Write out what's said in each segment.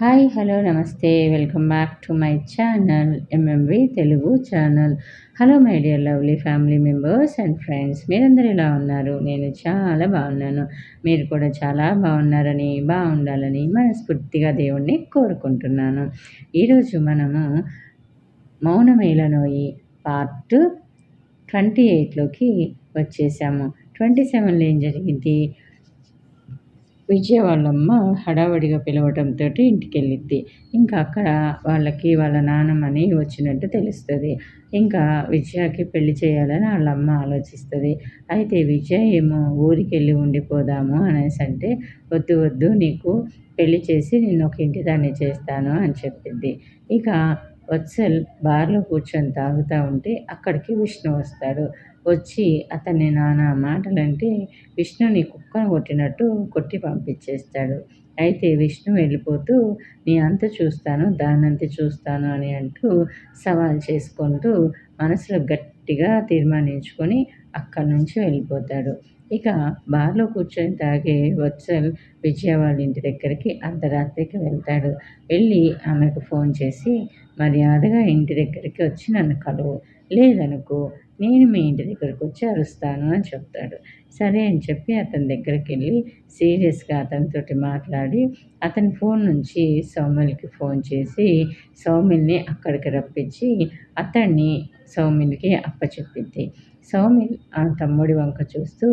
Hi hello namaste. Welcome back to my channel MMV Telugu channel. Hello my dear lovely family members and friends. మీరందరూ ఎలా ఉన్నారు? నేను చాలా బాగున్నాను. మీరు కూడా చాలా బాగున్నారని బాగుండాలని మనస్ఫూర్తిగా దేవుణ్ణి కోరుకుంటున్నాను. ఈరోజు మనము మౌనమేళనోయి పార్ట్ ట్వంటీ ఎయిట్లోకి వచ్చేసాము. ట్వంటీ సెవెన్లో ఏం జరిగింది? విజయ వాళ్ళమ్మ హడావడిగా పిలవటంతో ఇంటికి వెళ్ళిద్ది ఇంకా అక్కడ వాళ్ళకి వాళ్ళ నానమ్మని వచ్చినట్టు తెలుస్తుంది. ఇంకా విజయకి పెళ్ళి చేయాలని వాళ్ళ అమ్మ ఆలోచిస్తుంది. అయితే విజయ ఏమో ఊరికి వెళ్ళి ఉండిపోదాము అనేసి అంటే వద్దు వద్దు నీకు పెళ్ళి చేసి నేను ఒక ఇంటి దాన్ని చేస్తాను అని చెప్పింది ఇక వత్సల్ బార్లో కూర్చొని తాగుతూ ఉంటే అక్కడికి విష్ణు వస్తాడు. వచ్చి అతన్ని నానా మాటలంటే విష్ణుని కుక్కను కొట్టినట్టు కొట్టి పంపించేస్తాడు. అయితే విష్ణు వెళ్ళిపోతూ నీ అంత చూస్తాను దానంత చూస్తాను అని అంటూ సవాల్ చేసుకుంటూ మనసులో గట్టిగా తీర్మానించుకొని అక్కడి నుంచి వెళ్ళిపోతాడు. ఇక బార్లో కూర్చొని తాగే వత్సల్ విజయ వాళ్ళ ఇంటి దగ్గరికి అర్ధరాత్రికి వెళ్తాడు. వెళ్ళి ఆమెకు ఫోన్ చేసి మర్యాదగా ఇంటి దగ్గరికి వచ్చి నన్ను కలువు. లేదనుకో నేను మీ ఇంటి దగ్గరకు వచ్చి అరుస్తాను అని చెప్తాడు. సరే అని చెప్పి అతని దగ్గరికి వెళ్ళి సీరియస్గా అతనితోటి మాట్లాడి అతని ఫోన్ నుంచి సౌమిల్కి ఫోన్ చేసి సౌమిల్ని అక్కడికి రప్పించి అతన్ని సౌమిల్కి అప్పచెప్పింది. సౌమిల్ ఆ తమ్ముడి వంక చూస్తూ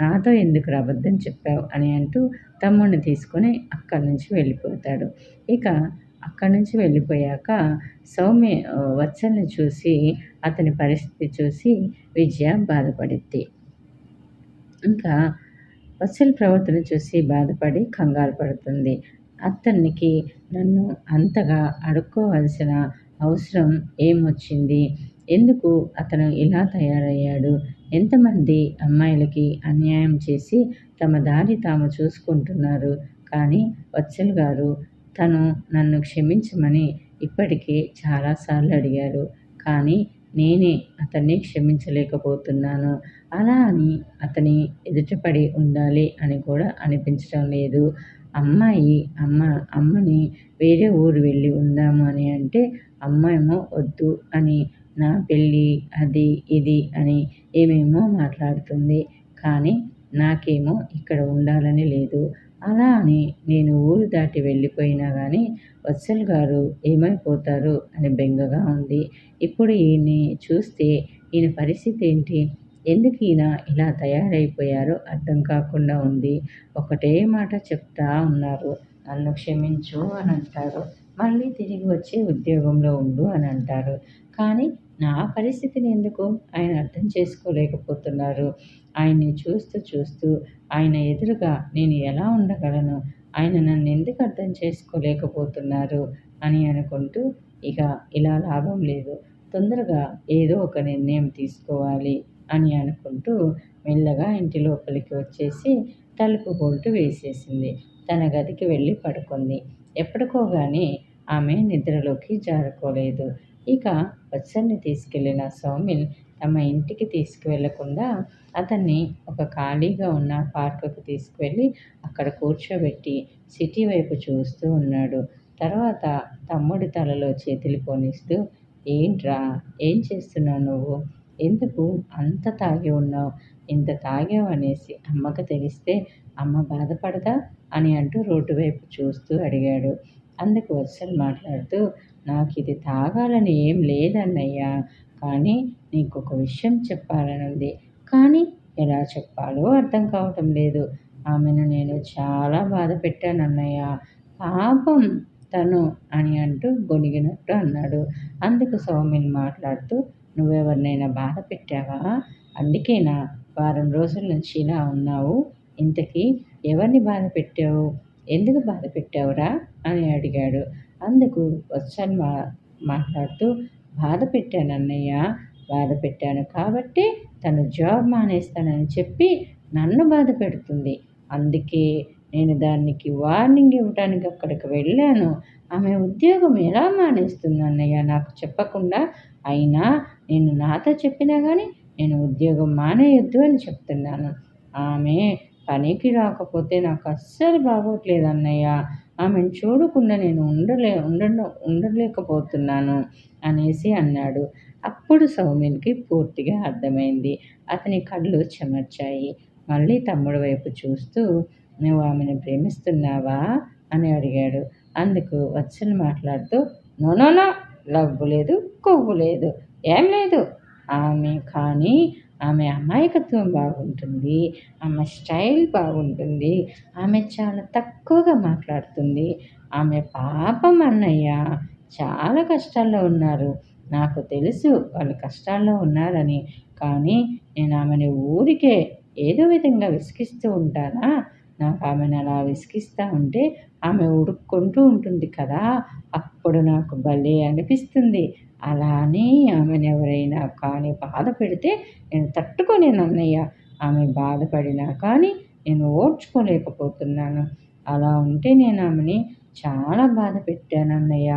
నాతో ఎందుకు అబద్ధం చెప్పావు? అని అంటూ తమ్ముడిని తీసుకొని అక్కడి నుంచి వెళ్ళిపోతాడు. ఇక అక్కడి నుంచి వెళ్ళిపోయాక సౌమ్య వత్సల్ని చూసి అతని పరిస్థితి చూసి విజయ బాధపడిద్ది. ఇంకా వత్సల్ ప్రవర్తన చూసి బాధపడి కంగారు పడుతుంది. అతనికి నన్ను అంతగా అడుక్కోవాల్సిన అవసరం ఏమొచ్చింది? ఎందుకు అతను ఇలా తయారయ్యాడు? ఎంతమంది అమ్మాయిలకి అన్యాయం చేసి తమ దారి తాము చూసుకుంటున్నారు? కానీ వత్సల్ గారు తను నన్ను క్షమించమని ఇప్పటికే చాలాసార్లు అడిగారు. కానీ నేనే అతన్ని క్షమించలేకపోతున్నాను. అలా అని అతని ఎదుటపడి ఉండాలి అని కూడా అనిపించడం లేదు. అమ్మాయి అమ్మ అమ్మని వేరే ఊరు వెళ్ళి ఉందాము అని అంటే అమ్మాయేమో వద్దు అని నా పెళ్ళి అది ఇది అని ఏమేమో మాట్లాడుతుంది. కానీ నాకేమో ఇక్కడ ఉండాలని లేదు. అలా అని నేను ఊరు దాటి వెళ్ళిపోయినా కానీ వత్సల్ గారు ఏమైపోతారు? అని బెంగగా ఉంది ఇప్పుడు ఈయన్ని చూస్తే ఈయన పరిస్థితి ఏంటి ఎందుకు ఈయన ఇలా తయారైపోయారో అర్థం కాకుండా ఉంది. ఒకటే మాట చెప్తా ఉన్నారు. నన్ను క్షమించు అని అంటారు మళ్ళీ తిరిగి వచ్చి ఉద్యోగంలో ఉండు అని అంటారు కానీ నా పరిస్థితిని ఎందుకు? ఆయన అర్థం చేసుకోలేకపోతున్నారు. ఆయన్ని చూస్తూ చూస్తూ ఆయన ఎదురుగా నేను ఎలా ఉండగలను? ఆయన నన్ను ఎందుకు అర్థం చేసుకోలేకపోతున్నారు? అని అనుకుంటూ ఇక ఇలా లాభం లేదు. తొందరగా ఏదో ఒక నిర్ణయం తీసుకోవాలి అని అనుకుంటూ మెల్లగా ఇంటి లోపలికి వచ్చేసి తలుపు బోల్టు వేసేసింది. తన గదికి వెళ్ళి పడుకుంది. ఎప్పటికోగానే ఆమె నిద్రలోకి జారుకోలేదు. ఇక వత్సల్ని తీసుకెళ్ళిన సౌమిల్ తమ ఇంటికి తీసుకువెళ్ళకుండా అతన్ని ఒక ఖాళీగా ఉన్న పార్కుకు తీసుకువెళ్ళి అక్కడ కూర్చోబెట్టి సిటీ వైపు చూస్తూ ఉన్నాడు. తర్వాత తమ్ముడి తలలో చేతులు పోనిస్తూ ఏంట్రా? ఏం చేస్తున్నావు నువ్వు? ఎందుకు అంత తాగి ఉన్నావు? ఇంత తాగావు? అనేసి అమ్మకు తెలిస్తే అమ్మ బాధపడదా? అని అంటూ రోడ్డు వైపు చూస్తూ అడిగాడు. అందుకు వత్సల్ మాట్లాడుతూ నాకు ఇది తాగాలని ఏం లేదన్నయ్యా. కానీ నీకు ఒక విషయం చెప్పాలని ఉంది కానీ ఎలా చెప్పాలో అర్థం కావటం లేదు. ఆమెను నేను చాలా బాధ పెట్టాను అన్నయ్య. పాపం తను అని అంటూ గొనిగినట్టు అన్నాడు. అందుకు సౌమిన్ మాట్లాడుతూ నువ్వెవరినైనా బాధ పెట్టావా? అందుకేనా వారం రోజుల నుంచి ఇలా ఉన్నావు. ఇంతకీ ఎవరిని బాధ పెట్టావు? ఎందుకు బాధ పెట్టావురా? అని అడిగాడు. అందుకు వచ్చాను మా మాట్లాడుతూ బాధ పెట్టాను అన్నయ్య బాధ పెట్టాను కాబట్టి తను జాబ్ మానేస్తానని చెప్పి నన్ను బాధ పెడుతుంది. అందుకే నేను దానికి వార్నింగ్ ఇవ్వడానికి అక్కడికి వెళ్ళాను. ఆమె ఉద్యోగం ఎలా మానేస్తుంది అన్నయ్య? నాకు చెప్పకుండా అయినా నేను నాతో చెప్పినా కానీ నేను ఉద్యోగం మానేయొద్దు అని చెప్తున్నాను. ఆమె పనికి రాకపోతే నాకు అస్సలు బాగోట్లేదు అన్నయ్య. ఆమెను చూడకుండా నేను ఉండలే ఉండ ఉండలేకపోతున్నాను అనేసి అన్నాడు. అప్పుడు సౌమిన్కి పూర్తిగా అర్థమైంది. అతని కళ్ళు చెమర్చాయి. మళ్ళీ తమ్ముడు వైపు చూస్తూ నువ్వు ఆమెను ప్రేమిస్తున్నావా? అని అడిగాడు. అందుకు వచ్చని మాట్లాడుతూ నోనోనో లవ్వు లేదు కొవ్వు లేదు ఏం లేదు. ఆమె కానీ ఆమె అమాయకత్వం బాగుంటుంది ఆమె స్టైల్ బాగుంటుంది ఆమె చాలా తక్కువగా మాట్లాడుతుంది. ఆమె పాపం అన్నయ్య చాలా కష్టాల్లో ఉన్నారు. నాకు తెలుసు వాళ్ళు కష్టాల్లో ఉన్నారని కానీ నేను ఆమెని ఊరికే ఏదో విధంగా విసిగిస్తూ ఉంటానా? నాకు ఆమెను అలా విసిగిస్తూ ఉంటే ఆమె ఉడుక్కుంటూ ఉంటుంది కదా? అప్పుడు నాకు భలే అనిపిస్తుంది. అలా అని ఆమెను ఎవరైనా కానీ బాధ పెడితే నేను తట్టుకోలేను అన్నయ్య ఆమె బాధపడినా కానీ నేను ఓర్చుకోలేకపోతున్నాను. అలా ఉంటే నేను ఆమెని చాలా బాధ పెట్టాను అన్నయ్య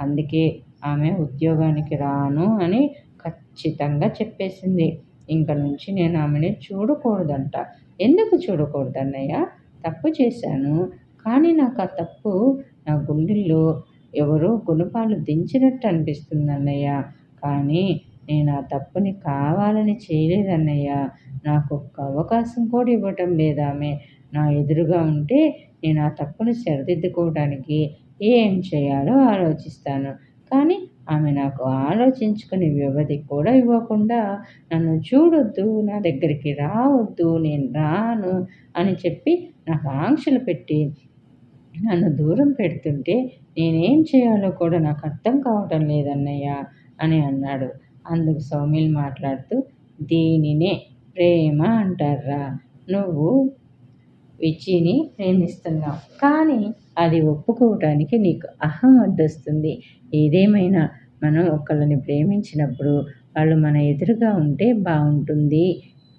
అందుకే ఆమె ఉద్యోగానికి రాను అని ఖచ్చితంగా చెప్పేసింది. ఇంక నుంచి నేను ఆమెని చూడకూడదంట. ఎందుకు చూడకూడదు అన్నయ్య తప్పు చేశాను. కానీ నాకు ఆ తప్పు నా గుండెల్లో ఎవరో గుణపాలు దించినట్టు అనిపిస్తుంది అన్నయ్య కానీ నేను ఆ తప్పుని కావాలని చేయలేదన్నయ్య. నాకు ఒక్క అవకాశం కూడా ఇవ్వటం లేదా ఆమె. నా ఎదురుగా ఉంటే నేను ఆ తప్పుని సరిదిద్దుకోవడానికి ఏం చేయాలో ఆలోచిస్తాను. కానీ ఆమె నాకు ఆలోచించుకునే వ్యవధి కూడా ఇవ్వకుండా నన్ను చూడొద్దు నా దగ్గరికి రావద్దు నేను రాను అని చెప్పి నాకు ఆంక్షలు పెట్టి నన్ను దూరం పెడుతుంటే నేనేం చేయాలో కూడా నాకు అర్థం కావటం లేదన్నయ్య అని అన్నాడు. అందుకు సౌమిల్ మాట్లాడుతూ దీనినే ప్రేమ అంటారా నువ్వు విచ్చిని ప్రేమిస్తున్నావు. కానీ అది ఒప్పుకోవటానికి నీకు అహం అడ్డొస్తుంది ఏదేమైనా మనం ఒకళ్ళని ప్రేమించినప్పుడు వాళ్ళు మన ఎదురుగా ఉంటే బాగుంటుంది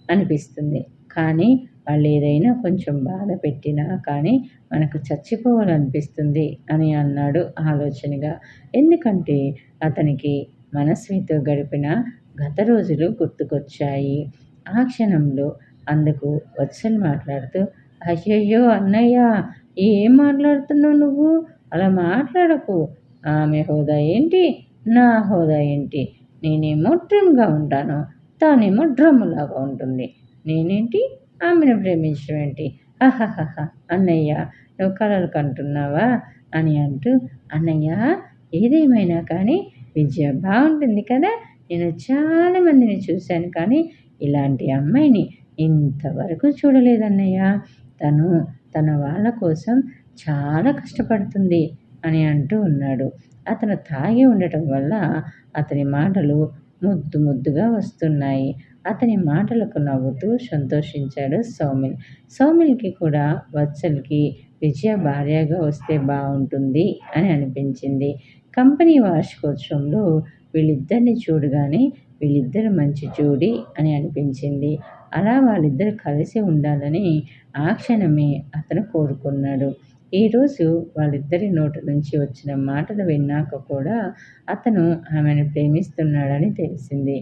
అనిపిస్తుంది. కానీ వాళ్ళు ఏదైనా కొంచెం బాధ పెట్టినా కానీ మనకు చచ్చిపోవాలనిపిస్తుంది అని అన్నాడు ఆలోచనగా. ఎందుకంటే అతనికి మనస్వితో గడిపిన గత రోజులు గుర్తుకొచ్చాయి. ఆ క్షణంలో అందుకు వత్సలు మాట్లాడుతూ అయ్యయ్యో అన్నయ్య ఏం మాట్లాడుతున్నావు నువ్వు? అలా మాట్లాడకు. ఆమె హోదా ఏంటి? నా హోదా ఏంటి? నేనేమో ట్రిమ్గా ఉంటాను. తానేమో డ్రమ్ములాగా ఉంటుంది. నేనేంటి? ఆమెను ప్రేమించడం ఏంటి అహహహ అన్నయ్య నువ్వు కలలు కంటున్నావా? అని అంటూ అన్నయ్య ఏదేమైనా కానీ విద్య బాగుంటుంది కదా? నేను చాలా మందిని చూశాను కానీ ఇలాంటి అమ్మాయిని ఇంతవరకు చూడలేదన్నయ్య. తను తన వాళ్ళ కోసం చాలా కష్టపడుతుంది అని అంటూ ఉన్నాడు. అతను తాగి ఉండటం వల్ల అతని మాటలు ముద్దు ముద్దుగా వస్తున్నాయి. అతని మాటలకు నవ్వుతూ సంతోషించాడు సౌమిల్. సౌమిల్కి కూడా వత్సల్కి విజయ భార్యగా వస్తే బాగుంటుంది అని అనిపించింది. కంపెనీ వార్షికోత్సవంలో వీళ్ళిద్దరిని చూడగానే వీళ్ళిద్దరు మంచి జోడి అని అనిపించింది. అలా వాళ్ళిద్దరు కలిసి ఉండాలని ఆ క్షణమే అతను కోరుకున్నాడు. ఈరోజు వాళ్ళిద్దరి నోటి నుంచి వచ్చిన మాటలు విన్నాక కూడా అతను ఆమెను ప్రేమిస్తున్నాడని తెలిసింది.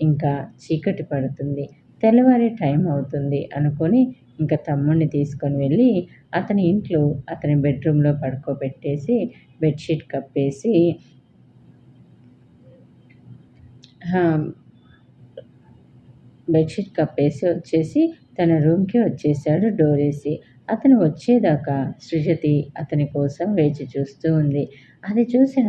ఇంకా చీకటి పడుతుంది. తెల్లవారే టైం అవుతుంది అనుకొని ఇంకా తమ్ముడిని తీసుకొని వెళ్ళి అతని ఇంట్లో అతని బెడ్రూమ్లో పడుకోబెట్టేసి బెడ్షీట్ కప్పేసి బెడ్షీట్ కప్పేసి వచ్చేసి తన రూమ్కి వచ్చేసాడు డోరేసి. అతను వచ్చేదాకా సృజతి అతని కోసం వేచి చూస్తూ ఉంది. అది చూసిన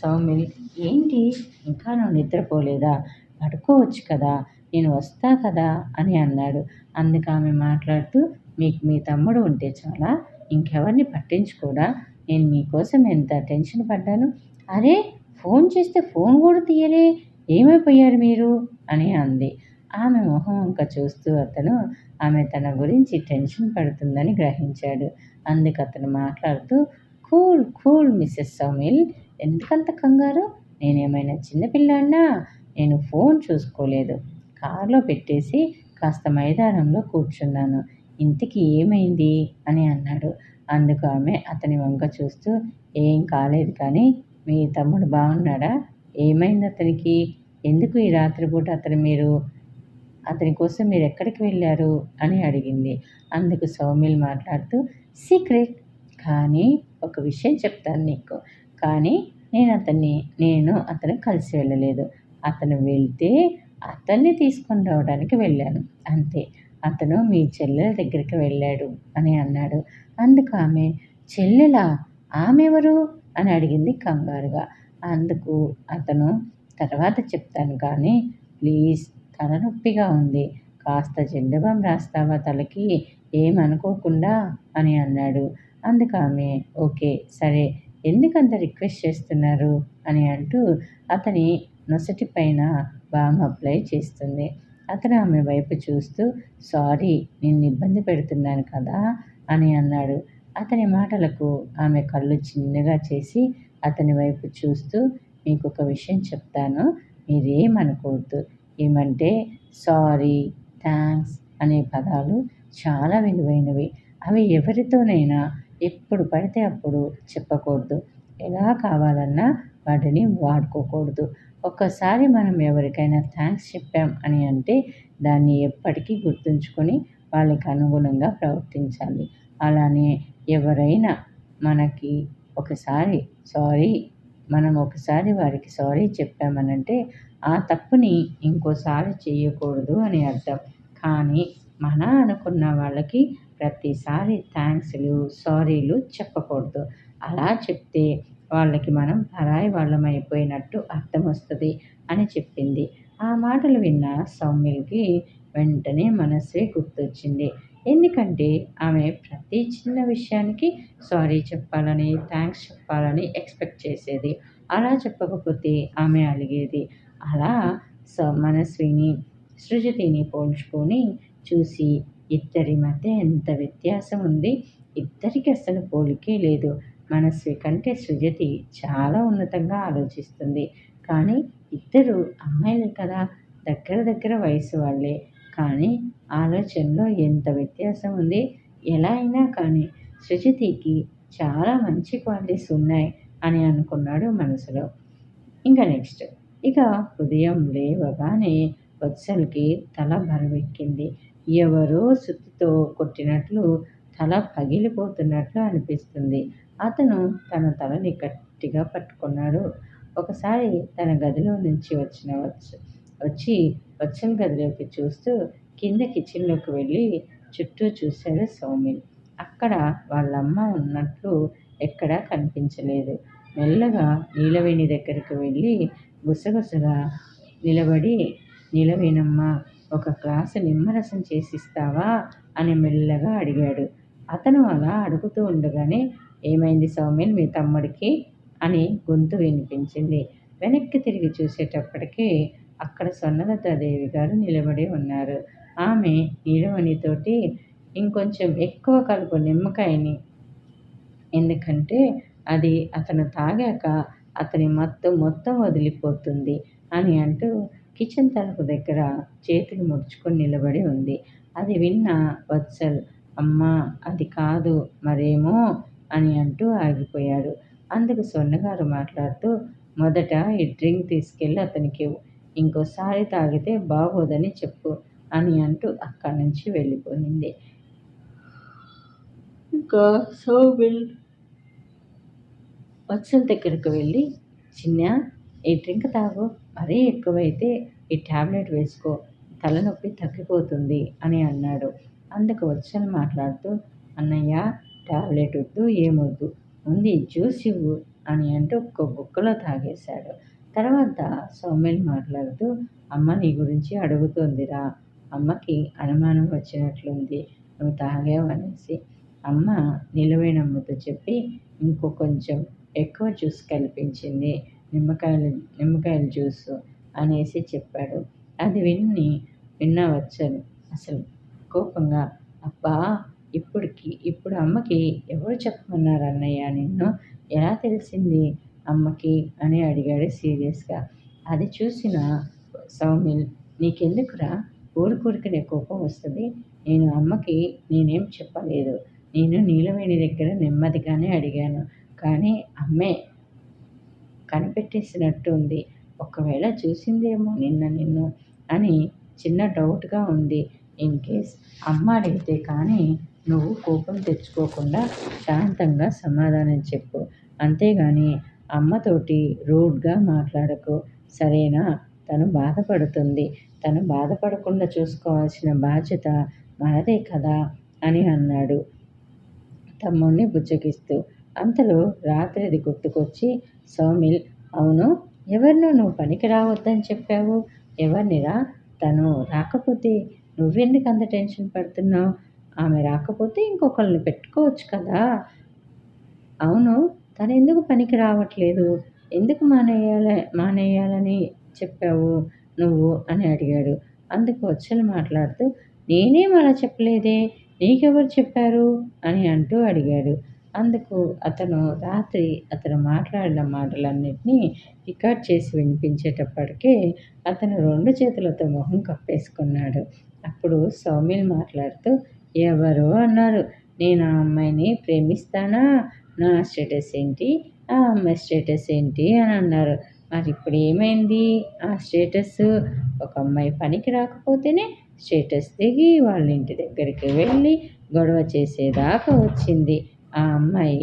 సౌమిల్ ఏంటి? ఇంకా నువ్వు నిద్రపోలేదా? పడుకోవచ్చు కదా నేను వస్తా కదా అని అన్నాడు. అందుకు ఆమె మాట్లాడుతూ మీకు మీ తమ్ముడు ఉంటే చాలా ఇంకెవరిని పట్టించుకోడా? నేను మీకోసం ఎంత టెన్షన్ పడ్డాను? అరే ఫోన్ చేస్తే ఫోన్ కూడా తీయలే ఏమైపోయారు మీరు? అని అంది. ఆమె మొహం ఇంకా చూస్తూ అతను ఆమె తన గురించి టెన్షన్ పడుతుందని గ్రహించాడు. అందుకు అతను మాట్లాడుతూ కూల్ కూల్ మిస్సెస్ సౌమిల్ ఎందుకంత కంగారు? నేనేమైనా చిన్నపిల్లాడినా నేను ఫోన్ చూసుకోలేదు. కారులో పెట్టేసి కాస్త మైదానంలో కూర్చున్నాను. ఇంటికి ఏమైంది? అని అన్నాడు. అందుకు ఆమె అతని వంక చూస్తూ ఏం కాలేదు కానీ మీ తమ్ముడు బాగున్నాడా? ఏమైంది అతనికి? ఎందుకు ఈ రాత్రిపూట అతను మీరు అతని కోసం మీరు ఎక్కడికి వెళ్ళారు? అని అడిగింది. అందుకు సౌమిల్ మాట్లాడుతూ సీక్రెట్. కానీ ఒక విషయం చెప్తాను నీకు. కానీ నేను అతన్ని నేను అతను కలిసి వెళ్ళలేదు. అతను వెళ్తే అతన్ని తీసుకొని రావడానికి వెళ్ళాను. అంతే అతను మీ చెల్లెల దగ్గరికి వెళ్ళాడు అని అన్నాడు. అందుకు ఆమె చెల్లెలా? ఆమె ఎవరు అని అడిగింది కంగారుగా. అందుకు అతను తర్వాత చెప్తాను కానీ ప్లీజ్ తలనొప్పిగా ఉంది. కాస్త జెండబాం రాస్తావా తలకి? ఏమనుకోకుండా? అని అన్నాడు. అందుకు ఆమె ఓకే సరే ఎందుకంత రిక్వెస్ట్ చేస్తున్నారు? అని అంటూ అతని నొసటి పైన బామ్ అప్లై చేస్తుంది. అతను ఆమె వైపు చూస్తూ సారీ నిన్ను ఇబ్బంది పెడుతున్నాను కదా అని అన్నాడు. అతని మాటలకు ఆమె కళ్ళు చిన్నగా చేసి అతని వైపు చూస్తూ మీకు ఒక విషయం చెప్తాను. మీరేమనుకోవద్దు ఏమంటే సారీ థ్యాంక్స్ అనే పదాలు చాలా విలువైనవి. అవి ఎవరితోనైనా ఎప్పుడు పడితే అప్పుడు చెప్పకూడదు. ఎలా కావాలన్నా వాటిని వాడుకోకూడదు. ఒక్కసారి మనం ఎవరికైనా థ్యాంక్స్ చెప్పాం అని అంటే దాన్ని ఎప్పటికీ గుర్తుంచుకొని వాళ్ళకి అనుగుణంగా ప్రవర్తించాలి. అలానే ఎవరైనా మనకి ఒకసారి సారీ మనం ఒకసారి వారికి సారీ చెప్పామనంటే ఆ తప్పుని ఇంకోసారి చేయకూడదు అని అర్థం. కానీ మన అనుకున్న వాళ్ళకి ప్రతిసారి థ్యాంక్స్లు సారీలు చెప్పకూడదు. అలా చెప్తే వాళ్ళకి మనం పరాయి వాళ్ళం అయిపోయినట్టు అర్థం వస్తుంది అని చెప్పింది. ఆ మాటలు విన్న సౌమ్యులకి వెంటనే మనసే గుర్తొచ్చింది. ఎందుకంటే ఆమె ప్రతి చిన్న విషయానికి సారీ చెప్పాలని థ్యాంక్స్ చెప్పాలని ఎక్స్పెక్ట్ చేసేది. అలా చెప్పకపోతే ఆమె అలిగేది. అలా స మనస్విని సృజతిని పోల్చుకొని చూసి ఇద్దరి మధ్య ఎంత వ్యత్యాసం ఉంది? ఇద్దరికి అసలు పోలికే లేదు. మనస్వి కంటే సృజతి చాలా ఉన్నతంగా ఆలోచిస్తుంది. కానీ ఇద్దరు అమ్మాయిలు కదా దగ్గర దగ్గర వయసు వాళ్ళే. కానీ ఆలోచనలో ఎంత వ్యత్యాసం ఉంది? ఎలా అయినా కానీ సృజతికి చాలా మంచి క్వాలిటీస్ ఉన్నాయి అని అనుకున్నాడు మనసులో. ఇంకా నెక్స్ట్. ఇక ఉదయం లేవగానే వత్సల్కి తల బరువెక్కింది. ఎవరో సుత్తితో కొట్టినట్లు తల పగిలిపోతున్నట్లు అనిపిస్తుంది. అతను తన తలని గట్టిగా పట్టుకున్నాడు. ఒకసారి తన గదిలో నుంచి వచ్చిన వచ్చు వచ్చి వచ్చిన గదిలోకి చూస్తూ కింద కిచెన్లోకి వెళ్ళి చుట్టూ చూశాడు సౌమిన్ అక్కడ వాళ్ళమ్మ ఉన్నట్లు ఎక్కడా కనిపించలేదు. మెల్లగా నీలవేణి దగ్గరికి వెళ్ళి గుసగుసగా నిలబడి నీలవేణమ్మ ఒక గ్లాసు నిమ్మరసం చేసిస్తావా? అని మెల్లగా అడిగాడు. అతను అలా అడుగుతూ ఉండగానే ఏమైంది సౌమ్యన్ మీ తమ్ముడికి? అని గొంతు వినిపించింది. వెనక్కి తిరిగి చూసేటప్పటికీ అక్కడ దేవి గారు నిలబడి ఉన్నారు. ఆమె నీలమణితోటి ఇంకొంచెం ఎక్కువ కలుపు నిమ్మకాయని ఎందుకంటే అది అతను తాగాక అతని మత్తు మొత్తం వదిలిపోతుంది అని అంటూ కిచెన్ తలుపు దగ్గర చేతులు ముడుచుకొని నిలబడి ఉంది. అది విన్న వత్సల్ అమ్మా అది కాదు మరేమో అని అంటూ ఆగిపోయాడు. అందుకు సొన్నగారు మాట్లాడుతూ మొదట ఈ డ్రింక్ తీసుకెళ్ళి అతనికి ఇంకోసారి తాగితే బాగోదని చెప్పు అని అంటూ అక్కడి నుంచి వెళ్ళిపోయింది. ఇంకా సౌబిల్ వత్సల దగ్గరకు వెళ్ళి చిన్న ఈ డ్రింక్ తాగు. మరీ ఎక్కువైతే ఈ ట్యాబ్లెట్ వేసుకో. తలనొప్పి తగ్గిపోతుంది అని అన్నాడు. అందుకు వత్సల్ మాట్లాడుతూ అన్నయ్య టాబ్లెట్ వద్దు ఏమొద్దు. ఉంది జ్యూస్ ఇవ్వు అని అంటూ ఒక్క బుక్కలో తాగేశాడు. తర్వాత సౌమ్యని మాట్లాడుతూ అమ్మ నీ గురించి అడుగుతోందిరా. అమ్మకి అనుమానం వచ్చినట్లుంది. నువ్వు తాగావనేసి అమ్మ నిలువైన నిలువైనమ్మతో చెప్పి ఇంకో కొంచెం ఎక్కువ జ్యూస్ కల్పించింది. నిమ్మకాయలు నిమ్మకాయల జ్యూస్ అనేసి చెప్పాడు. అది విన్ని విన్న వచ్చాను అసలు కోపంగా అబ్బా ఇప్పటికి ఇప్పుడు అమ్మకి ఎవరు చెప్పమన్నారు అన్నయ్య నిన్ను? ఎలా తెలిసింది అమ్మకి? అని అడిగాడు సీరియస్గా. అది చూసిన సౌమిల్ నీకెందుకురా? ఊరుకూరికనే కోపం వస్తుంది. నేను అమ్మకి నేనేం చెప్పలేదు. నేను నీలవేణి దగ్గర నెమ్మదిగానే అడిగాను. కానీ అమ్మే కనిపెట్టేసినట్టు ఉంది ఒకవేళ చూసిందేమో నిన్న నిన్ను అని చిన్న డౌట్గా ఉంది. ఇన్ కేస్ అమ్మ అడిగితే కానీ నువ్వు కోపం తెచ్చుకోకుండా శాంతంగా సమాధానం చెప్పు. అంతేగాని అమ్మతోటి రూడ్గా మాట్లాడకు. సరేనా? తను బాధపడుతుంది. తను బాధపడకుండా చూసుకోవాల్సిన బాధ్యత మనదే కదా? అని అన్నాడు. తమ్ముణ్ణి బుచ్చగిస్తూ అంతలో రాత్రిది గుర్తుకొచ్చి సౌమిల్ అవును ఎవరినో నువ్వు పనికి రావద్దని చెప్పావు. ఎవరినిరా? తను రాకపోతే నువ్వెందుకు అంత టెన్షన్ పడుతున్నావు? ఆమె రాకపోతే ఇంకొకరిని పెట్టుకోవచ్చు కదా. అవును తను ఎందుకు పనికి రావట్లేదు? ఎందుకు మానేయాల మానేయాలని చెప్పావు నువ్వు? అని అడిగాడు. అందుకు వచ్చలు మాట్లాడుతూ నేనేం అలా చెప్పలేదే? నీకెవరు చెప్పారు? అని అంటూ అడిగాడు. అందుకు అతను రాత్రి అతను మాట్లాడిన మాటలన్నింటినీ రికార్డ్ చేసి వినిపించేటప్పటికే అతను రెండు చేతులతో మొహం కప్పేసుకున్నాడు. అప్పుడు సౌమిల్ మాట్లాడుతూ ఎవరు అన్నారు. నేను ఆ అమ్మాయిని ప్రేమిస్తానా? నా స్టేటస్ ఏంటి? ఆ అమ్మాయి స్టేటస్ ఏంటి అని అన్నారు. మరి ఇప్పుడు ఏమైంది? ఆ స్టేటస్ ఒక అమ్మాయి పనికి రాకపోతేనే స్టేటస్ దిగి వాళ్ళ ఇంటి దగ్గరికి వెళ్ళి గొడవ చేసేదాకా వచ్చింది. ఆ అమ్మాయి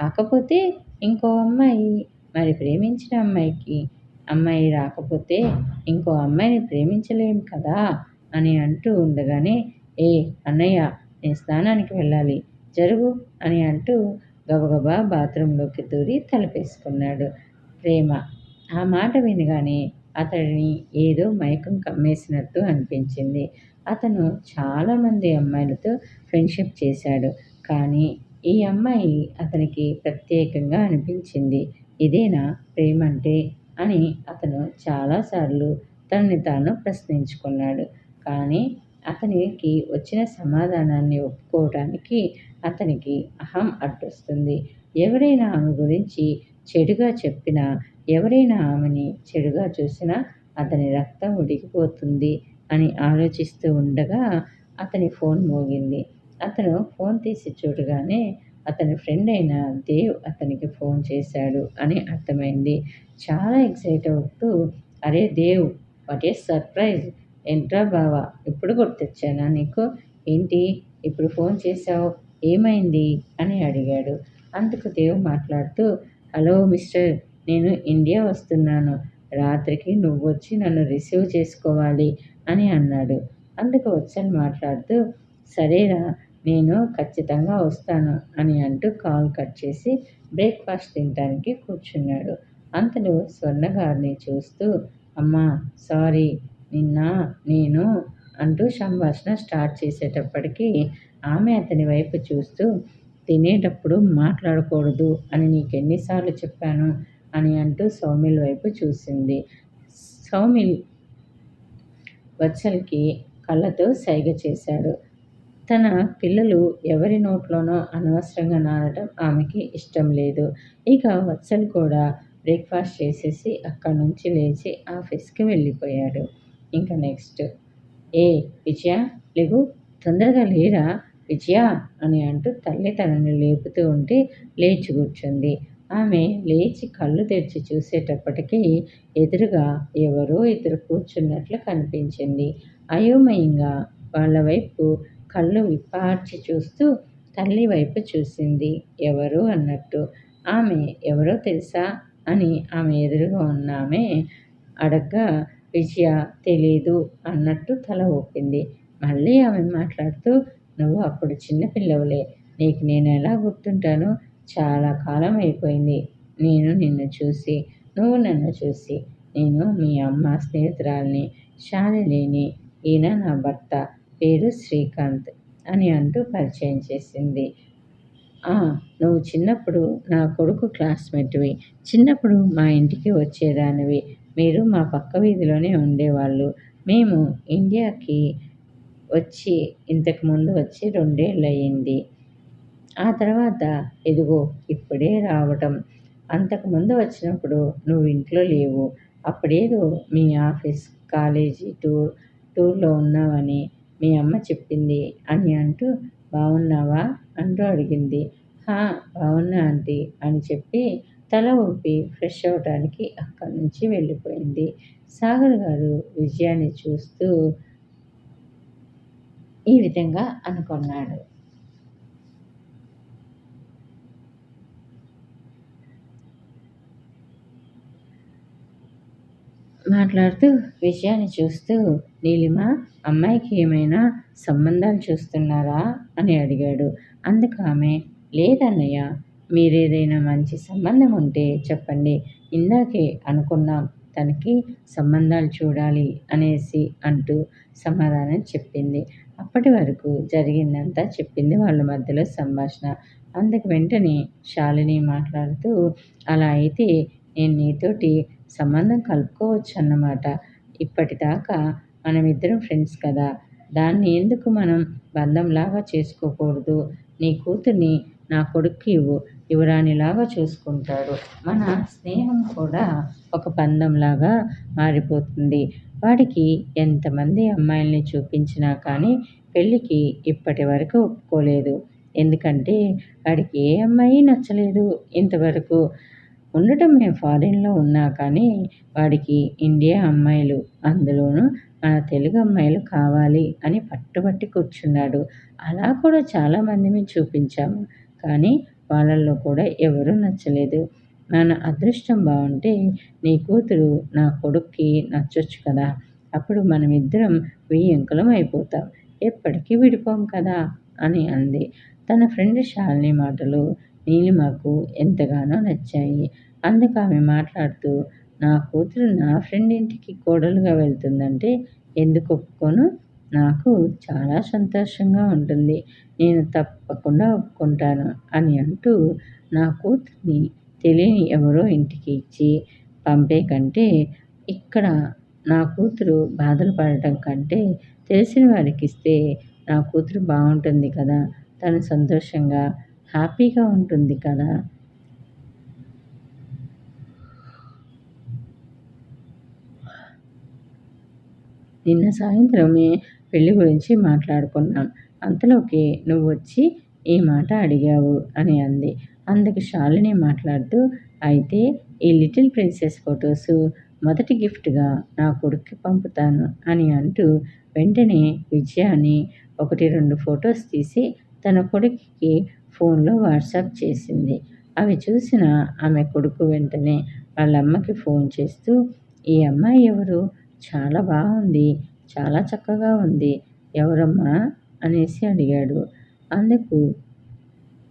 కాకపోతే ఇంకో అమ్మాయి. మరి ప్రేమించిన అమ్మాయికి అమ్మాయి రాకపోతే ఇంకో అమ్మాయిని ప్రేమించలేం కదా అని అంటూ ఉండగానే ఏ అన్నయ్య నేను స్నానానికి వెళ్ళాలి జరుగు అని అంటూ గబగబా బాత్రూంలోకి దూరి తలపేసుకున్నాడు ప్రేమ. ఆ మాట వినగానే అతడిని ఏదో మైకం కమ్మేసినట్టు అనిపించింది. అతను చాలామంది అమ్మాయిలతో ఫ్రెండ్షిప్ చేశాడు కానీ ఈ అమ్మాయి అతనికి ప్రత్యేకంగా అనిపించింది. ఇదేనా ప్రేమ అంటే అని అతను చాలాసార్లు తనని తాను ప్రశ్నించుకున్నాడు కానీ అతనికి వచ్చిన సమాధానాన్ని ఒప్పుకోవడానికి అతనికి అహం అడ్డొస్తుంది. ఎవరైనా ఆమె గురించి చెడుగా చెప్పినా ఎవరైనా ఆమెని చెడుగా చూసినా అతని రక్తం ఉడికిపోతుంది అని ఆలోచిస్తూ ఉండగా అతని ఫోన్ మోగింది. అతను ఫోన్ తీసి చూడగానే అతని ఫ్రెండ్ అయిన దేవ్ అతనికి ఫోన్ చేశాడు అని అర్థమైంది. చాలా ఎక్సైట్ అవుతూ అరే దేవ్ వాట్ ఏ సర్ప్రైజ్ ఏంట్రా బావా? ఇప్పుడు గుర్తొచ్చానా నీకు? ఏంటి? ఇప్పుడు ఫోన్ చేశావు? ఏమైంది? అని అడిగాడు. అందుకు దేవ్ మాట్లాడుతూ హలో మిస్టర్ నేను ఇండియా వస్తున్నాను. రాత్రికి నువ్వు వచ్చి నన్ను రిసీవ్ చేసుకోవాలి అని అన్నాడు. అందుకు వచ్చని మాట్లాడుతూ సరేరా నేను ఖచ్చితంగా వస్తాను అని అంటూ కాల్ కట్ చేసి బ్రేక్ఫాస్ట్ తినడానికి కూర్చున్నాడు. అంతలో స్వర్ణగారిని చూస్తూ అమ్మా సారీ నిన్న నేను అంటూ సంభాషణ స్టార్ట్ చేసేటప్పటికీ ఆమె అతని వైపు చూస్తూ తినేటప్పుడు మాట్లాడకూడదు అని నీకు ఎన్నిసార్లు చెప్పాను అని అంటూ సౌమిల్ వైపు చూసింది. సౌమిల్ వత్సల్కి కళ్ళతో సైగ చేశాడు. తన పిల్లలు ఎవరి నోట్లోనో అనవసరంగా నాడటం ఆమెకి ఇష్టం లేదు. ఇక వత్సల్ కూడా బ్రేక్ఫాస్ట్ చేసేసి అక్కడి నుంచి లేచి ఆఫీస్కి వెళ్ళిపోయాడు. ఇంకా నెక్స్ట్ ఏ విజయ లేవు తొందరగా లేరా? విజయ అని అంటూ తల్లి తనని లేపుతూ ఉంటే లేచి కూర్చుంది. ఆమె లేచి కళ్ళు తెరిచి చూసేటప్పటికీ ఎదురుగా ఎవరో ఇద్దరు కూర్చున్నట్లు కనిపించింది. అయోమయంగా వాళ్ళ వైపు కళ్ళు విప్పార్చి చూస్తూ తల్లి వైపు చూసింది. ఎవరు అన్నట్టు ఆమె ఎవరో తెలుసా? అని ఆమె ఎదురుగా ఉన్న ఆమె అడగ్గా విజయ తెలీదు అన్నట్టు తల ఊపింది. మళ్ళీ ఆమె మాట్లాడుతూ నువ్వు అప్పుడు చిన్నపిల్లవులే నీకు నేను ఎలా గుర్తుంటానో? చాలా కాలం అయిపోయింది. నేను నిన్ను చూసి నువ్వు నన్ను చూసి నేను మీ అమ్మ స్నేహితురాల్ని శాలిని ఈయన నా భర్త పేరు శ్రీకాంత్ అని అంటూ పరిచయం చేసింది. నువ్వు చిన్నప్పుడు నా కొడుకు క్లాస్మేట్వి. చిన్నప్పుడు మా ఇంటికి వచ్చేదానివి. మీరు మా పక్క వీధిలోనే ఉండేవాళ్ళు. మేము ఇండియాకి వచ్చి ఇంతకుముందు వచ్చి రెండేళ్ళు అయ్యింది ఆ తర్వాత ఇదిగో ఇప్పుడే రావటం. అంతకుముందు వచ్చినప్పుడు నువ్వు ఇంట్లో లేవు. అప్పుడేదో మీ ఆఫీస్ కాలేజీ టూర్ టూర్లో ఉన్నావని మీ అమ్మ చెప్పింది అని అంటూ బాగున్నావా అంటూ అడిగింది. హా బాగున్నా ఆంటీ అని చెప్పి తల ఊపి ఫ్రెష్ అవ్వటానికి అక్కడి నుంచి వెళ్ళిపోయింది. సాగర్ గారు విజయాన్ని చూస్తూ ఈ విధంగా అనుకున్నాడు. మాట్లాడుతూ విషయాన్ని చూస్తూ నీలిమ అమ్మాయికి ఏమైనా సంబంధాలు చూస్తున్నారా? అని అడిగాడు. అందుకు ఆమె లేదన్నయ్య మీరేదైనా మంచి సంబంధం ఉంటే చెప్పండి. ఇందాకే అనుకున్నాం తనకి సంబంధాలు చూడాలి అనేసి అంటూ సమాధానం చెప్పింది. అప్పటి వరకు జరిగిందంతా చెప్పింది వాళ్ళ మధ్యలో సంభాషణ. అందుకు వెంటనే శాలిని మాట్లాడుతూ అలా అయితే నేను నీతోటి సంబంధం కలుపుకోవచ్చు అన్నమాట ఇప్పటిదాకా మనమిద్దరం ఫ్రెండ్స్ కదా. దాన్ని ఎందుకు మనం బంధంలాగా చేసుకోకూడదు? నీ కూతుర్ని నా కొడుక్కి ఇవ్వు. యువరాణిలాగా చూసుకుంటాడు. మన స్నేహం కూడా ఒక పందంలాగా మారిపోతుంది. వాడికి ఎంతమంది అమ్మాయిల్ని చూపించినా కానీ పెళ్ళికి ఇప్పటి వరకు ఒప్పుకోలేదు. ఎందుకంటే వాడికి ఏ అమ్మాయి నచ్చలేదు. ఇంతవరకు ఉండటం మేము ఫారిన్లో ఉన్నా కానీ వాడికి ఇండియా అమ్మాయిలు అందులోనూ మన తెలుగు అమ్మాయిలు కావాలి అని పట్టుబట్టి కూర్చున్నాడు. అలా కూడా చాలామంది మేము చూపించాము. కానీ వాళ్ళల్లో కూడా ఎవరూ నచ్చలేదు. నాన్న అదృష్టం బాగుంటే నీ కూతురు నా కొడుక్కి నచ్చొచ్చు కదా. అప్పుడు మనమిద్దరం వియ్యంకులం అయిపోతాం. ఎప్పటికీ విడిపోం కదా అని అంది. తన ఫ్రెండ్ శాలిని మాటలు నీలిమకు ఎంతగానో నచ్చాయి. అందుకు ఆమె మాట్లాడుతూ నా కూతురు నా ఫ్రెండ్ ఇంటికి కోడలుగా వెళ్తుందంటే ఎందుకు ఒప్పుకోను? నాకు చాలా సంతోషంగా ఉంటుంది. నేను తప్పకుండా ఒప్పుకుంటాను అని అంటూ నా కూతుర్ని తెలియని ఎవరో ఇంటికి ఇచ్చి పంపే కంటే ఇక్కడ నా కూతురు బాధలు పడటం కంటే తెలిసిన వారికి ఇస్తే నా కూతురు బాగుంటుంది కదా? తను సంతోషంగా హ్యాపీగా ఉంటుంది కదా? నిన్న సాయంత్రమే పెళ్ళి గురించి మాట్లాడుకున్నాం. అంతలోకి నువ్వు వచ్చి ఈ మాట అడిగావు అని అంది. అందుకు శాలిని మాట్లాడుతూ అయితే ఈ లిటిల్ ప్రిన్సెస్ ఫొటోస్ మొదటి గిఫ్ట్గా నా కొడుక్కి పంపుతాను అని అంటూ వెంటనే విజయాని ఒకటి రెండు ఫొటోస్ తీసి తన కొడుకుకి ఫోన్లో వాట్సాప్ చేసింది. అవి చూసిన ఆమె కొడుకు వెంటనే వాళ్ళ అమ్మకి ఫోన్ చేస్తూ ఈ అమ్మాయి ఎవరు? చాలా బాగుంది. చాలా చక్కగా ఉంది. ఎవరమ్మా? అనేసి అడిగాడు. అందుకు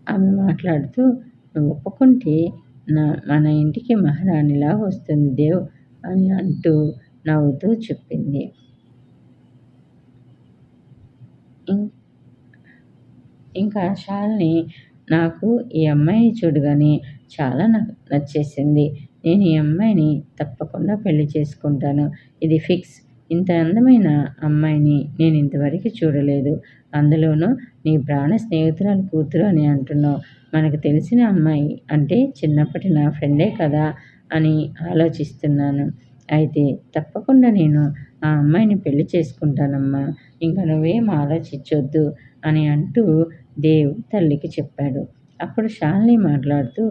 ఆమె మాట్లాడుతూ నువ్వు ఒప్పుకుంటే నా మన ఇంటికి మహారాణిలా వస్తుంది దేవ్ అని అంటూ నవ్వుతూ చెప్పింది. ఇంకా షాల్ని నాకు ఈ అమ్మాయి చూడగానే చాలా నచ్చేసింది. నేను ఈ అమ్మాయిని తప్పకుండా పెళ్ళి చేసుకుంటాను. ఇది ఫిక్స్ ఇంత అందమైన అమ్మాయిని నేను ఇంతవరకు చూడలేదు. అందులోనూ నీ ప్రాణ స్నేహితురాలు కూతురు అని అంటున్నావు. మనకు తెలిసిన అమ్మాయి అంటే చిన్నప్పటి నా ఫ్రెండే కదా అని ఆలోచిస్తున్నాను. అయితే తప్పకుండా నేను ఆ అమ్మాయిని పెళ్ళి చేసుకుంటానమ్మా. ఇంకా నువ్వేం ఆలోచించొద్దు అని అంటూ దేవ్ తల్లికి చెప్పాడు. అప్పుడు శాలిని మాట్లాడుతూ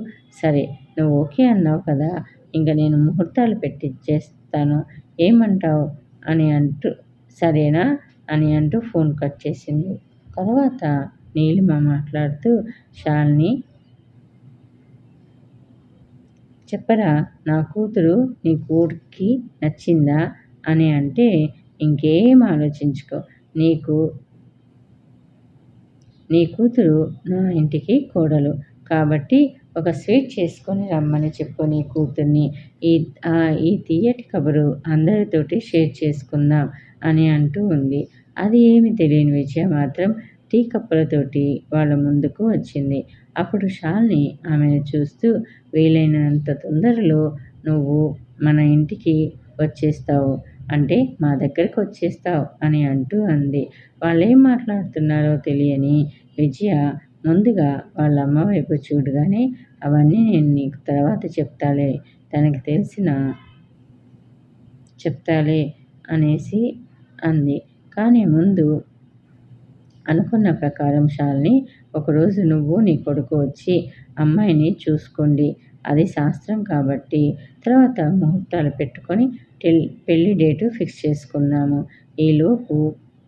సరే నువ్వు ఓకే అన్నావు కదా ఇంకా నేను ముహూర్తాలు పెట్టించేస్తాను ఏమంటావు? అని అంటూ సరేనా అని అంటూ ఫోన్ కట్ చేసింది. తర్వాత నీలిమ మాట్లాడుతూ శాలిని చెప్పరా నా కూతురు నీ కూతురికి నచ్చిందా అని అంటే ఇంకేం ఆలోచించుకో. నీకు నీ కూతురు నా ఇంటికి కోడలు. కాబట్టి ఒక స్వీట్ చేసుకొని రమ్మని చెప్పు నీ కూతుర్ని. ఈ ఈ తీయటి కబురు అందరితోటి షేర్ చేసుకుందాం అని అంటూ ఉంది. అది ఏమి తెలియని విజయ మాత్రం టీ కప్పులతోటి వాళ్ళ ముందుకు వచ్చింది. అప్పుడు షాల్ని ఆమెను చూస్తూ వీలైనంత తొందరలో నువ్వు మన ఇంటికి వచ్చేస్తావు. అంటే మా దగ్గరకు వచ్చేస్తావు అని అంటూ అంది. వాళ్ళు ఏం మాట్లాడుతున్నారో తెలియని విజయ ముందుగా వాళ్ళ అమ్మ వైపు చూడగానే అవన్నీ నేను నీకు తర్వాత చెప్తాలే. తనకి తెలిసిన చెప్తాలే అనేసి అంది. కానీ ముందు అనుకున్న ప్రకారం శాలిని ఒకరోజు నువ్వు నీ కొడుకు వచ్చి అమ్మాయిని చూసుకోండి. అది శాస్త్రం కాబట్టి తర్వాత ముహూర్తాలు పెట్టుకొని టెల్ పెళ్ళి డేటు ఫిక్స్ చేసుకున్నాము ఈలోపు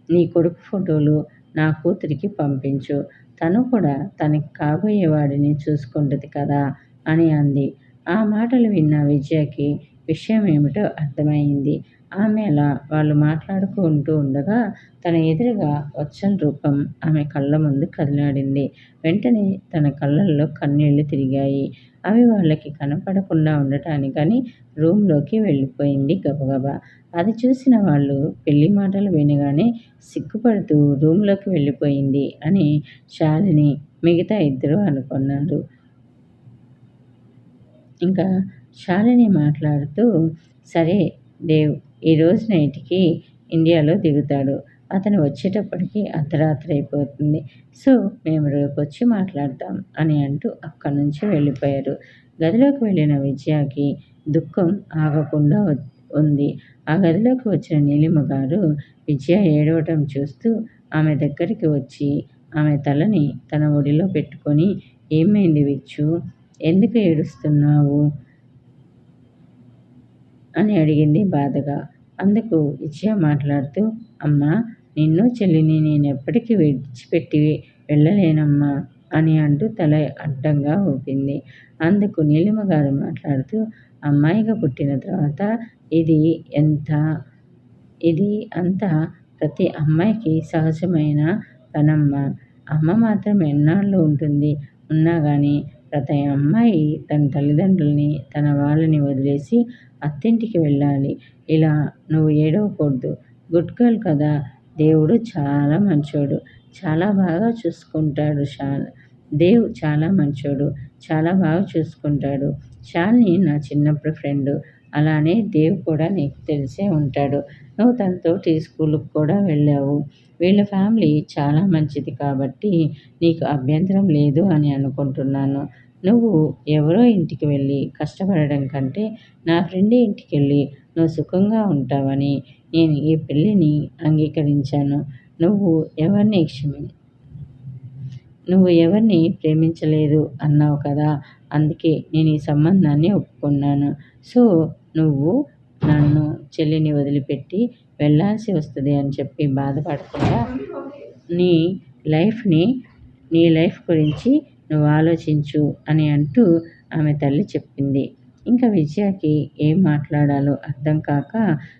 నీ కొడుకు ఫోటోలు నా కూతురికి పంపించు. తను కూడా తనకి కాబోయే వాడిని చూసుకుంటుంది కదా అని అంది. ఆ మాటలు విన్న విజయకి విషయం ఏమిటో అర్థమైంది. ఆమె అలా వాళ్ళు మాట్లాడుకుంటూ ఉండగా తన ఎదురుగా వచ్చని రూపం ఆమె కళ్ళ ముందు కదిలాడింది. వెంటనే తన కళ్ళల్లో కన్నీళ్ళు తిరిగాయి. అవి వాళ్ళకి కనపడకుండా ఉండటానికని రూమ్లోకి వెళ్ళిపోయింది గబగబా. అది చూసిన వాళ్ళు పెళ్ళి మాటలు వినగానే సిగ్గుపడుతూ రూమ్లోకి వెళ్ళిపోయింది అని శాలిని మిగతా ఇద్దరు అనుకున్నారు. ఇంకా శాలిని మాట్లాడుతూ సరే దేవ్ ఈరోజు నైట్కి ఇండియాలో దిగుతాడు. అతను వచ్చేటప్పటికి అర్ధరాత్రి అయిపోతుంది. సో మేము రేపు వచ్చి మాట్లాడతాం అని అంటూ అక్కడి నుంచి వెళ్ళిపోయారు. గదిలోకి వెళ్ళిన విజయకి దుఃఖం ఆగకుండా ఉంది. ఆ గదిలోకి వచ్చిన నీలిమ గారు విజయ ఏడవటం చూస్తూ ఆమె దగ్గరికి వచ్చి ఆమె తలని తన ఒడిలో పెట్టుకొని ఏమైంది విచ్చు? ఎందుకు ఏడుస్తున్నావు? అని అడిగింది బాధగా. అందుకు విజయ మాట్లాడుతూ అమ్మా నిన్ను చెల్లిని నేను ఎప్పటికీ విడిచిపెట్టి వెళ్ళలేనమ్మా అని అంటూ తల అడ్డంగా ఊపింది. అందుకు నీలిమ గారు మాట్లాడుతూ అమ్మాయిగా పుట్టిన తర్వాత ఇది ఎంత ఇది అంతా ప్రతి అమ్మాయికి సహజమైన పనమ్మ. అమ్మ మాత్రం ఎన్నాళ్ళు ఉంటుంది ఉన్నా కానీ ప్రతి అమ్మాయి తన తల్లిదండ్రుల్ని తన వాళ్ళని వదిలేసి అత్తింటికి వెళ్ళాలి. ఇలా నువ్వు ఏడవకూడదు. గుడ్ గర్ల్ కదా దేవుడు చాలా మంచోడు. చాలా బాగా చూసుకుంటాడు షాల్ దేవ్ చాలా మంచోడు. చాలా బాగా చూసుకుంటాడు. షాల్ని నా చిన్నప్పుడు ఫ్రెండ్. అలానే దేవ్ కూడా నీకు తెలిసే ఉంటాడు. నువ్వు తనతో టీ స్కూల్కి కూడా వెళ్ళావు. వీళ్ళ ఫ్యామిలీ చాలా మంచిది కాబట్టి నీకు అభ్యంతరం లేదు అని అనుకుంటున్నాను. నువ్వు ఎవరో ఇంటికి వెళ్ళి కష్టపడడం కంటే నా ఫ్రెండ్ ఇంటికి వెళ్ళి నువ్వు సుఖంగా ఉంటావని నేను ఈ పెళ్ళిని అంగీకరించాను. నువ్వు ఎవరిని క్షమి నువ్వు ఎవరిని ప్రేమించలేదు అన్నావు కదా? అందుకే నేను ఈ సంబంధాన్ని ఒప్పుకున్నాను. సో నువ్వు నన్ను చెల్లిని వదిలిపెట్టి వెళ్ళాల్సి వస్తుంది అని చెప్పి బాధపడకుండా నీ లైఫ్ని నీ లైఫ్ గురించి నువ్వు ఆలోచించు అని అంటూ ఆమె తల్లి చెప్పింది. ఇంకా విజయకి ఏం మాట్లాడాలో అర్థం కాక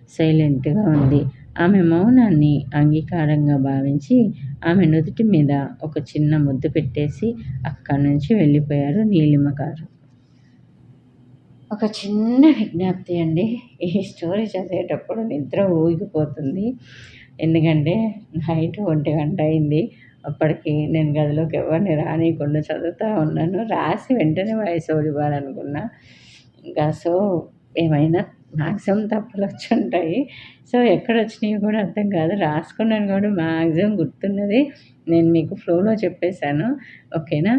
సైలెంట్గా ఉంది. ఆమె మౌనాన్ని అంగీకారంగా భావించి ఆమె నుదుటి మీద ఒక చిన్న ముద్దు పెట్టేసి అక్కడి నుంచి వెళ్ళిపోయారు నీలిమ గారు. ఒక చిన్న విజ్ఞప్తి అండి. ఈ స్టోరీ చదివేటప్పుడు నిద్ర ఊగిపోతుంది. ఎందుకంటే నైట్ ఒంటి గంట అయింది. అప్పటికి నేను గదిలోకి ఎవరిని రానియకుండా చదువుతూ ఉన్నాను. రాసి వెంటనే వయసు ఇవ్వాలనుకున్నా ఇంకా సో ఏమైనా మ్యాక్సిమం తప్పులు వచ్చి ఉంటాయి సో ఎక్కడ వచ్చినాయి కూడా అర్థం కాదు. రాసుకున్నాను కూడా మ్యాక్సిమం గుర్తున్నది నేను మీకు ఫ్లోలో చెప్పేశాను. ఓకేనా?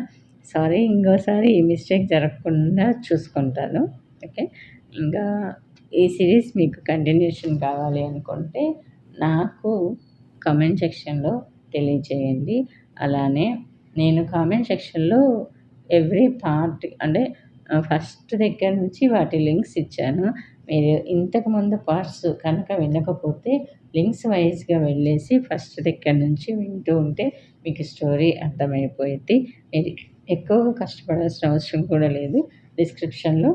సారీ ఇంకోసారి ఈ మిస్టేక్ జరగకుండా చూసుకుంటాను. ఓకే? ఇంకా ఈ సిరీస్ మీకు కంటిన్యూషన్ కావాలి అనుకుంటే నాకు కమెంట్ సెక్షన్లో తెలియచేయండి. అలానే నేను కామెంట్ సెక్షన్లో ఎవ్రీ పార్ట్ అంటే ఫస్ట్ దగ్గర నుంచి వాటి లింక్స్ ఇచ్చాను. మీరు ఇంతకుముందు పార్ట్స్ కనుక వినకపోతే లింక్స్ వైజ్గా వెళ్ళేసి ఫస్ట్ దగ్గర నుంచి వింటూ ఉంటే మీకు స్టోరీ అర్థమైపోయింది. మీరు ఎక్కువగా కష్టపడాల్సిన అవసరం కూడా లేదు. డిస్క్రిప్షన్లో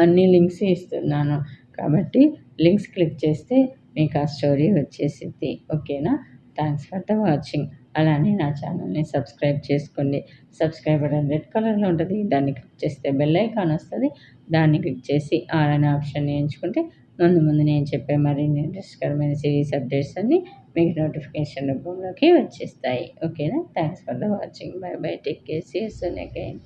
అన్ని లింక్స్ ఇస్తున్నాను. కాబట్టి లింక్స్ క్లిక్ చేస్తే మీకు ఆ స్టోరీ వచ్చేసింది ఓకేనా? Thanks for the watching. అలానే నా ఛానల్ని సబ్స్క్రైబ్ చేసుకోండి. సబ్స్క్రైబ్ బటన్ రెడ్ కలర్లో ఉంటుంది. దాన్ని క్లిక్ చేస్తే బెల్ ఐకాన్ వస్తుంది. దాన్ని క్లిక్ చేసి ఆల్ అనే ఆప్షన్ ఎంచుకుంటే ముందు ముందు నేను చెప్పే మరిన్ని ఇంట్రెస్ట్కరమైన సిరీస్ అప్డేట్స్ అన్నీ మీకు నోటిఫికేషన్ రూపంలోకి వచ్చేస్తాయి. ఓకేనా? Thanks for the watching. Bye bye. Take care. See soon again.